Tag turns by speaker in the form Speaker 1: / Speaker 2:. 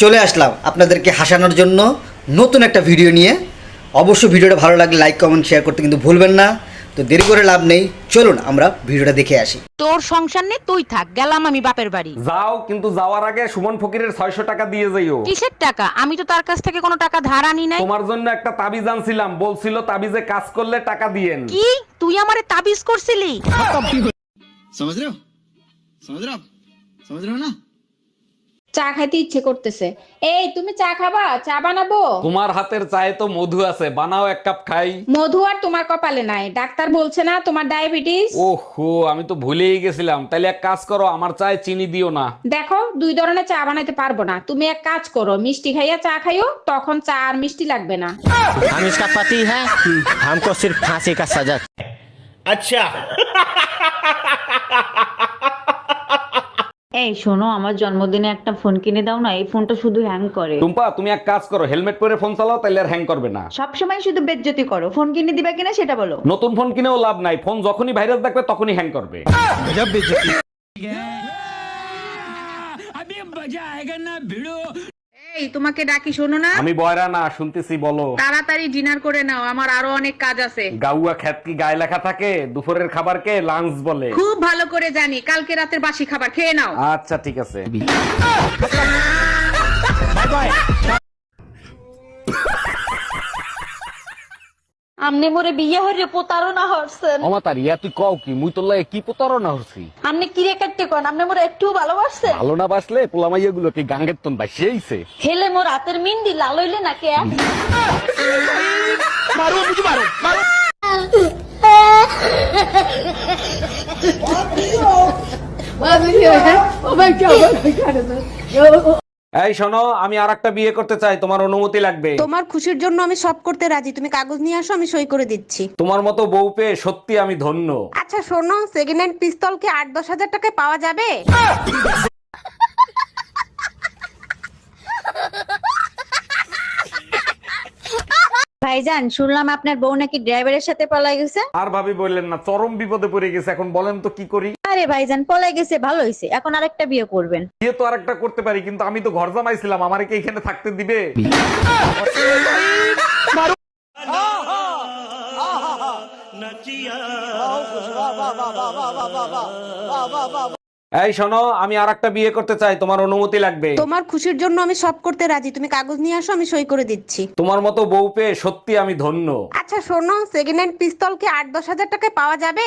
Speaker 1: চলে আসলাম আপনাদেরকে হাসানোর জন্য নতুন একটা ভিডিও নিয়ে। অবশ্যই ভিডিওটা ভালো লাগলে লাইক কমেন্ট শেয়ার করতে কিন্তু ভুলবেন না। তো দেরি করে লাভ নেই চলুন আমরা ভিডিওটা দেখে আসি।
Speaker 2: তোর সংসার নে তুই থাক গেলাম আমি বাপের বাড়ি।
Speaker 3: যাও কিন্তু যাওয়ার আগে সুমন ফকিরের 600 টাকা দিয়ে যাইও
Speaker 2: কিসের টাকা? আমি তো তার কাছ থেকে কোনো টাকা ধার আনি নাই।
Speaker 3: তোমার জন্য একটা তাবিজ আনছিলাম বলছিল তাবিজে কাজ করলে টাকা দিয়েন।
Speaker 2: কি? তুই আমারে তাবিজ করছিলি?
Speaker 4: সমঝ রে সমঝ না?
Speaker 5: চা খাইতে ইচ্ছে করতেছে এই তুমি চা খাবা চা বানাবো
Speaker 3: তোমার হাতের চায়ে তো মধু আছে বানাও এক কাপ খাই
Speaker 5: মধু আর তোমার কপালে নাই ডাক্তার বলছে না তোমার ডায়াবেটিস
Speaker 3: ওহো আমি তো ভুলেই গেছিলাম তাইলে এক কাজ করো আমার চায়ে চিনি দিও না
Speaker 5: দেখো দুই ধরনের চা বানাইতে পারবো না তুমি এক কাজ করো মিষ্টি খাইয়া চা খাইও তখন চা আর মিষ্টি লাগবে না
Speaker 6: हम इसका पति है हमको सिर्फ फांसी का सजा
Speaker 7: এই শোনো আমার জন্মদিনে একটা ফোন কিনে দাও না এই ফোনটা শুধু হ্যাং করে।
Speaker 3: টুম্পা তুমি এক কাজ করো হেলমেট পরে ফোন চালাও তাহলে আর হ্যাং করবে না।
Speaker 7: সব সময় শুধু বেজ্জতি করো ফোন কিনে দিবা কিনা সেটা বলো।
Speaker 3: নতুন ফোন কিনেও লাভ নাই ফোন যখনই ভাইরাস দেখবে তখনই হ্যাং করবে।
Speaker 5: এই তোমাকে ডাকি শোনো না।
Speaker 3: আমি বয়রা না শুনতেছি বলো।
Speaker 5: তাড়াতাড়ি ডিনার করে নাও আমার আরও অনেক কাজ আছে।
Speaker 3: গাউয়া খ্যাত কি গায়ে লেখা থাকে? দুপুরের খাবারকে লাঞ্চ বলে।
Speaker 5: খুব ভালো করে জানি কালকে রাতের বাসি খাবার খেয়ে নাও।
Speaker 3: আচ্ছা ঠিক আছে।
Speaker 8: আমনে মোরে বিয়ে হইরে প্রতারণা হরছেন
Speaker 3: অমাতার ইয়া তুই কও কি মুই তোর লাগে কি প্রতারণা হচ্ছি
Speaker 8: আমনে কি রে কাটতে কোন আমনে মোরে একটু ভালোবাসছেন
Speaker 3: ভালো না বাসলে পোলামাইয়া গুলো কি গাঙ্গের তন বাসিয়েছে
Speaker 8: হেলে মোর হাতের মিন্দি লাল হইলে নাকি
Speaker 3: এই শোনো আমি আর একটা বিয়ে করতে চাই তোমার অনুমতি লাগবে।
Speaker 2: তোমার খুশির জন্য আমি সব করতে রাজি। তুমি কাগজ নিয়ে আসো আমি সই করে দিচ্ছি।
Speaker 3: তোমার মতো বউ পেয়ে সত্যি আমি ধন্য।
Speaker 2: আচ্ছা শোনো সেকেন্ড হ্যান্ড পিস্তল কি আট দশ হাজার টাকায় পাওয়া যাবে?
Speaker 7: ভাইজান শুনলাম আপনার বউ নাকি ড্রাইভারের সাথে পলাই গেছে।
Speaker 3: আর ভাবি বললেন না চরম বিপদে পড়ে গেছে এখন বলেন তো কি করি?
Speaker 7: আরে ভাইজান পলাই গেছে ভালো হয়েছে এখন আরেকটা বিয়ে করবেন।
Speaker 3: বিয়ে তো আরেকটা করতে পারি কিন্তু আমি তো ঘর জামাইছিলাম আমারে কি এখানে থাকতে দিবে? এই শোনো আমি আর একটা বিয়ে করতে চাই তোমার অনুমতি লাগবে।
Speaker 2: তোমার খুশির জন্য আমি সব করতে রাজি। তুমি কাগজ নিয়ে আসো আমি সই করে দিচ্ছি।
Speaker 3: তোমার মতো বউ পেয়ে সত্যি আমি ধন্য।
Speaker 2: আচ্ছা শোনো সেকেন্ড হ্যান্ড পিস্তল কি আট দশ হাজার টাকায় পাওয়া যাবে?